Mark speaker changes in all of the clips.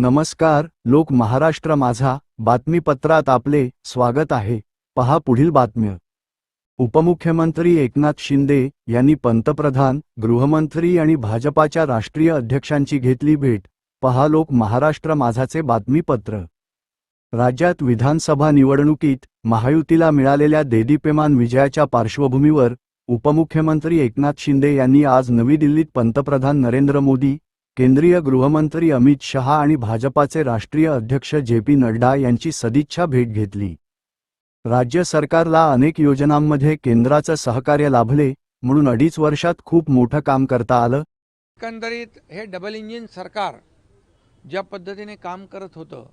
Speaker 1: नमस्कार लोक महाराष्ट्र माझा बातमीपत्रात आपले स्वागत आहे. पहा पुढील बातम्या. उपमुख्यमंत्री एकनाथ शिंदे यांनी पंतप्रधान गृहमंत्री आणि भाजपाच्या राष्ट्रीय अध्यक्षांची घेतली भेट. पहा लोक महाराष्ट्र माझाचे बातमीपत्र. राज्यात विधानसभा निवडणुकीत महायुतीला मिळालेल्या देदीपेमान विजयाच्या पार्श्वभूमीवर उपमुख्यमंत्री एकनाथ शिंदे यांनी आज नवी दिल्लीत पंतप्रधान नरेंद्र मोदी केंद्रीय गृहमंत्री अमित शहा आणि भाजपाचे राष्ट्रीय अध्यक्ष जे पी नड्डा यांची सदिच्छा भेट घेतली. राज्य सरकारला अनेक योजनांमध्ये केंद्राचं सहकार्य लाभले म्हणून अडीच वर्षात खूप मोठं काम करता आलं.
Speaker 2: एकंदरीत हे डबल इंजिन सरकार ज्या पद्धतीने काम करत होतं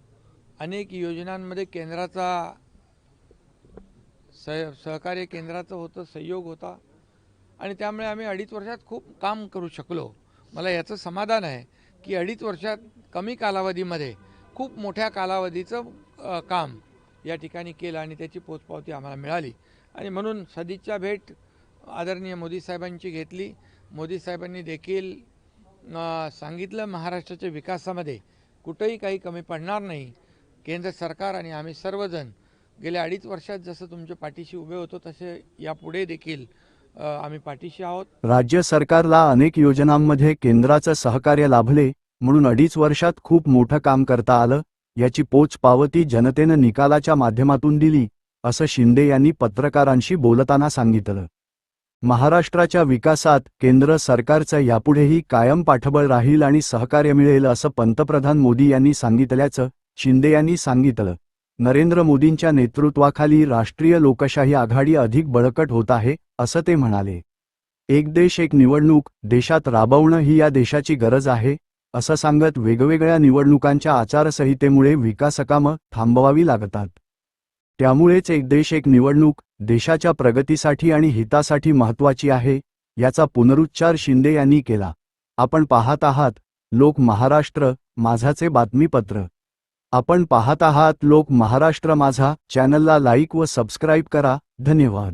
Speaker 2: अनेक योजनांमध्ये केंद्राचा सह सहकार्य केंद्राचं होतं सहयोग होता. आणि त्यामुळे आम्ही अडीच वर्षात खूप काम करू शकलो. मला याचं समाधान आहे की अडीच वर्षात कमी कालावधीमध्ये खूप मोठ्या कालावधीचं काम या ठिकाणी केलं आणि त्याची पोचपावती आम्हाला मिळाली. आणि म्हणून सदिच्छा भेट आदरणीय मोदी साहेबांची घेतली. मोदी साहेबांनी देखील सांगितलं महाराष्ट्राच्या विकासामध्ये कुठंही काही कमी पडणार नाही. केंद्र सरकार आणि आम्ही सर्वजण गेल्या अडीच वर्षात जसं तुमच्या पाठीशी उभे होतो तसे यापुढे देखील आम्ही पाठीशी आहोत.
Speaker 1: राज्य सरकारला अनेक योजनांमध्ये केंद्राचं सहकार्य लाभले म्हणून अडीच वर्षात खूप मोठं काम करता आलं याची पोच पावती जनतेनं निकालाच्या माध्यमातून दिली असं शिंदे यांनी पत्रकारांशी बोलताना सांगितलं. महाराष्ट्राच्या विकासात केंद्र सरकारचं यापुढेही कायम पाठबळ राहील आणि सहकार्य मिळेल असं पंतप्रधान मोदी यांनी सांगितल्याचं शिंदे यांनी सांगितलं. नरेंद्र मोदींच्या नेतृत्वाखाली राष्ट्रीय लोकशाही आघाडी अधिक बळकट होत आहे असं ते म्हणाले. एक देश एक निवडणूक देशात राबवणं ही या देशाची गरज आहे असं सांगत वेगवेगळ्या निवडणुकांच्या आचारसंहितेमुळे विकासकामं थांबवावी लागतात. त्यामुळेच एक देश एक निवडणूक देशाच्या प्रगतीसाठी आणि हितासाठी महत्वाची आहे याचा पुनरुच्चार शिंदे यांनी केला. आपण पाहत आहात लोक महाराष्ट्र माझाचे बातमीपत्र. आपण पाहत आहात लोक महाराष्ट्र माझा चॅनलला लाईक व सबस्क्राईब करा धन्यवाद.